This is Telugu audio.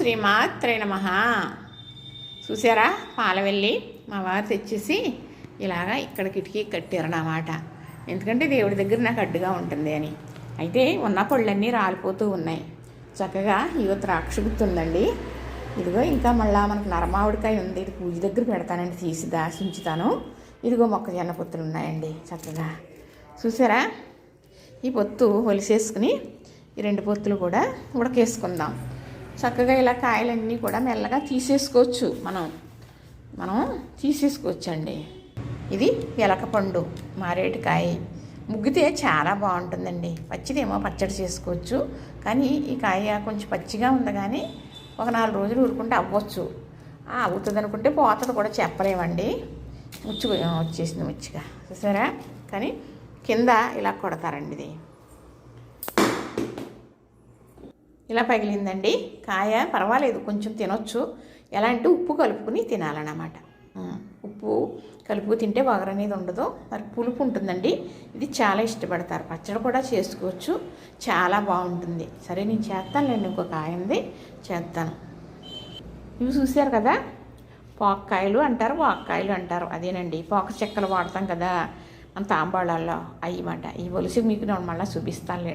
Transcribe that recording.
శ్రీమాత్రే నమ. చూసారా? పాలవెల్లి మా వారు తెచ్చేసి ఇలాగా ఇక్కడ కిటికీ కట్టారన్నమాట ఎందుకంటే దేవుడి దగ్గర నాకు అడ్డుగా ఉంటుంది అని. అయితే ఉన్న పళ్ళన్నీ రాలిపోతూ ఉన్నాయి. చక్కగా ఇవో ద్రాక్ష గుర్తుందండి ఇదిగో ఇంకా మళ్ళీ మనకు నరమావిడికాయ ఉంది. ఇది పూజ దగ్గర పెడతానండి. తీసి దాశించుతాను ఇదిగో మొక్కజొన్న పొత్తులు ఉన్నాయండి చక్కగా. చూసారా? ఈ పొత్తు ఒలిసేసుకుని ఈ రెండు పొత్తులు కూడా ఉడకేసుకుందాం. చక్కగా ఇలా కాయలన్నీ కూడా మెల్లగా తీసేసుకోవచ్చు. మనం మనం తీసేసుకోవచ్చండి. ఇది ఎలకపండు మారేటికాయ ముగ్గితే చాలా బాగుంటుందండి. పచ్చిదేమో పచ్చడి చేసుకోవచ్చు. కానీ ఈ కాయ కొంచెం పచ్చిగా ఉంది కానీ ఒక నాలుగు రోజులు ఊరుకుంటే అవ్వచ్చు. అవుతుంది అనుకుంటే పోతుంది కూడా చెప్పలేమండి. ముచ్చు వచ్చేసింది ముచ్చిగా. చూసారా? కానీ కింద ఇలా కొడతారండి ఇది. ఇలా పగిలిందండి. కాయ పర్వాలేదు కొంచెం తినొచ్చు. ఎలా అంటే ఉప్పు కలుపుకుని తినాలన్నమాట. ఉప్పు కలుపు తింటే వగర అనేది ఉండదు. మరి పులుపు ఉంటుందండి. ఇది చాలా ఇష్టపడతారు. పచ్చడి కూడా చేసుకోవచ్చు. చాలా బాగుంటుంది. సరే నేను చేస్తానులేండి ఇంకొక కాయ ఉంది. చేస్తాను. ఇవి చూశారు కదా? పాకాయలు అంటారు వాక్కాయలు అంటారు. అదేనండి. పోక చెక్కలు వాడతాం కదా? మన తాంబాళాల్లో అయ్యమాట ఈ ఒలిసి మీకు నేను మళ్ళీ చూపిస్తానులేండి.